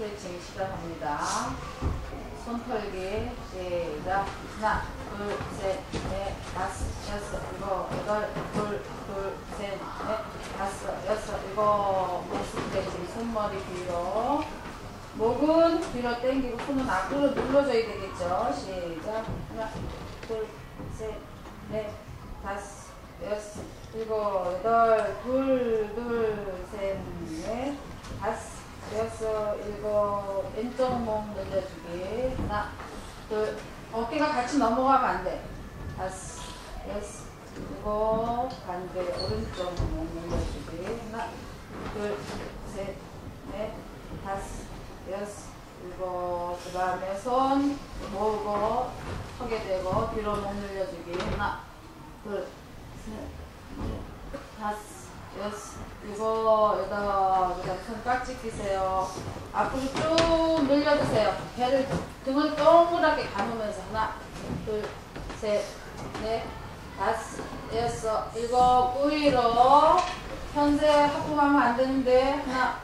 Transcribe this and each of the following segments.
스트레칭 시작합니다. 손 털기 시작. 하나, 둘, 셋, 넷, 다섯, 여섯, 일곱, 여덟, 둘, 둘, 셋, 넷, 다섯, 여섯, 일곱. 목 스트레칭 손머리 뒤로. 목은 뒤로 당기고 손은 앞으로 눌러줘야 되겠죠. 시작. 하나, 둘, 셋, 넷, 다섯, 여섯, 일곱, 여덟, 둘, 둘, 셋, 넷, 다섯, 일곱, 왼쪽 목 늘려주기. 하나, 둘, 어깨가 같이 넘어가면 안 돼. 다섯, 여섯, 일곱, 반대, 오른쪽 목 늘려주기. 하나, 둘, 셋, 넷, 다섯, 여섯, 일곱. 그 다음에 손 모으고, 서게 되고, 뒤로 목 늘려주기. 하나, 둘, 셋, 넷, 다섯, 여섯, 일곱, 여덟, 그 다음 손 깍지 끼세요. 앞으로 쭉 늘려주세요. 배를, 등을 동그랗게 감으면서 하나, 둘, 셋, 넷, 다섯, 여섯, 일곱, 뿌리로 현재 하품하면 안 되는데 하나,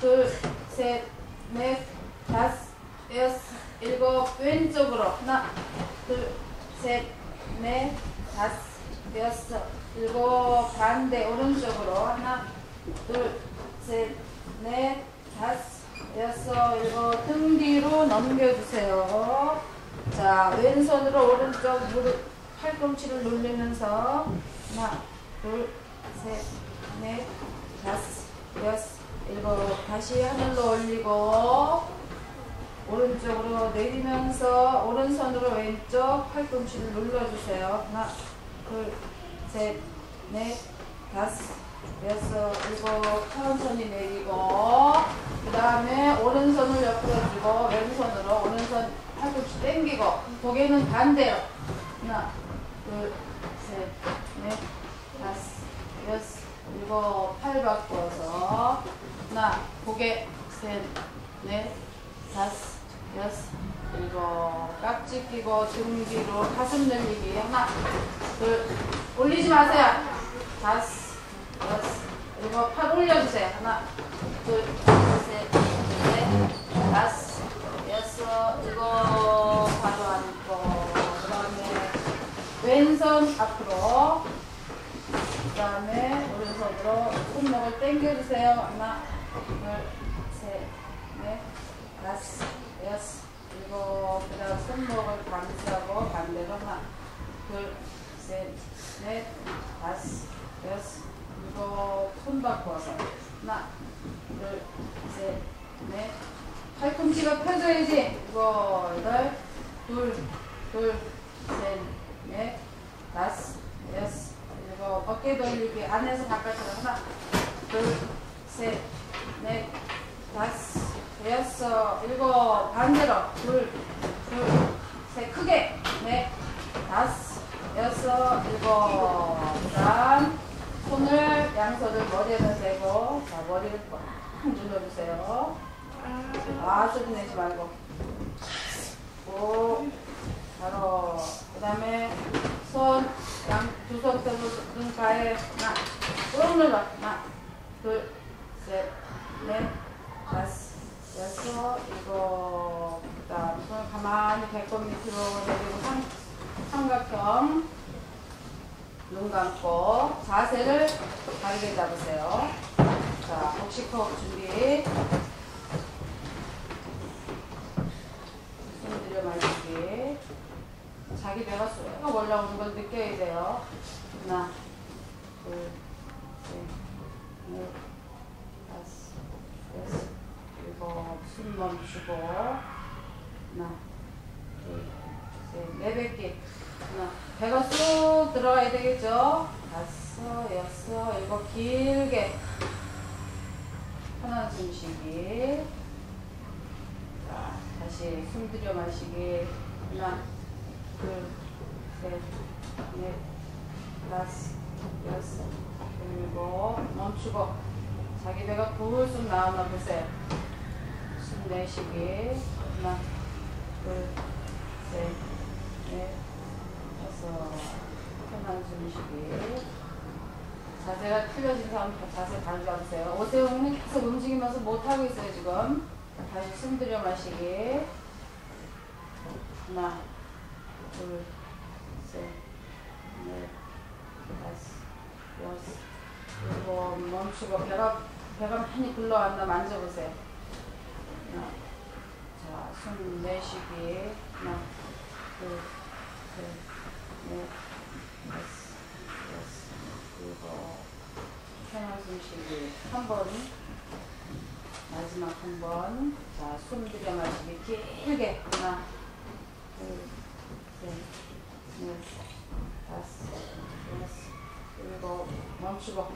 둘, 셋, 넷, 다섯, 여섯, 일곱, 왼쪽으로 하나, 둘, 셋, 넷, 다섯, 여섯, 일곱, 반대 오른쪽으로 둘, 셋, 넷, 다섯, 여섯, 일곱, 등 뒤로 넘겨주세요. 자, 왼손으로 오른쪽 무릎, 팔꿈치를 눌리면서 하나, 둘, 셋, 넷, 다섯, 여섯, 일곱, 다시 하늘로 올리고 오른쪽으로 내리면서 오른손으로 왼쪽 팔꿈치를 눌러주세요. 하나, 둘, 셋, 넷, 다섯, 여섯, 일곱, 천천히 내리고 그 다음에 오른손을 옆으로 주고 왼손으로 오른손 팔꿈치 당기고 고개는 반대로. 하나, 둘, 셋, 넷, 다섯, 여섯, 일곱, 팔 바꿔서 하나, 고개, 셋, 넷, 다섯, 여섯, 일곱, 깍지 끼고 등 뒤로 가슴 늘리기. 하나, 둘, 올리지 마세요. 다섯, 팔 올려주세요. 하나, 둘, 셋, 넷, 다섯, 여섯, 일곱, 바로 앉고, 그 다음에 왼손 앞으로, 그 다음에 오른손으로 손목을 당겨주세요. 하나, 둘, 셋, 넷, 다섯, 여섯, 일곱, 그 다음 손목을 감싸고 반대로 하나, 둘, 셋, 넷, 다섯, 여섯, 일곱, 손 바꿔서. 하나, 둘, 셋, 넷, 팔꿈치가 펴져야지. 일곱, 여덟, 둘, 둘, 셋, 넷, 다섯, 여섯, 일곱, 어깨 돌리기. 안에서 바깥으로 하나, 둘, 셋, 넷, 다섯, 여섯, 일곱, 반대로. 둘, 둘, 셋, 크게. 넷, 다섯, 여섯, 일곱, 그다음 손을 양손을 머리에다 대고 자 머리를 꽉 눌러주세요. 아 소리 내지 말고 오 바로 그 다음에 손 양 두손 등가에 하나 꾹 눌러 하나 둘 셋 넷 다섯 여섯 일곱 그 다음 손 가만히 배꼽 밑으로 내리고 삼, 삼각형 눈 감고 자세를 다르게 잡으세요. 자, 복식호흡 준비. 숨 들여 마시기. 자기 배가 쑥 올라오는 걸 느껴야 돼요. 하나, 둘, 셋, 넷, 다섯, 여섯, 일곱, 숨 멈추고. 하나, 둘, 셋, 내뱉기. 하나, 배가 쑥 들어가야 되겠죠? 다섯, 여섯, 일곱, 길게. 편한 숨 쉬기. 자, 다시 숨 들여 마시기. 하나, 둘, 셋, 넷, 다섯, 여섯, 일곱. 멈추고. 자기 배가 불쑥 나오나 보세요. 숨 내쉬기. 하나, 둘, 셋, 넷, 다섯. 편한 숨 쉬기. 자세가 틀려진 사람 자세 다르게 하세요. 오세훈은 계속 움직이면서 못하고 있어요, 지금. 다시 숨 들여 마시기. 하나, 둘, 셋, 넷, 다섯, 여섯, 일곱, 멈추고 배가, 배가 많이 굴러왔나 만져보세요. 하나, 자, 숨 내쉬기. 하나, 둘, 셋, 넷, 다섯, 여섯, 일곱. 편한 숨 쉬기. 한 번. 마지막 한 번. 자, 숨 들여 마시기. 길게. 하나, 둘, 셋, 넷, 다섯, 여섯, 일곱. 멈추고.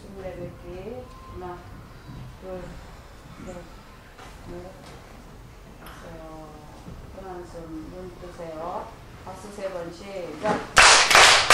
숨 내뱉기. 하나, 둘, 셋, 넷, 다섯. 편한 숨. 눈 뜨세요. 다섯, 세번 시작.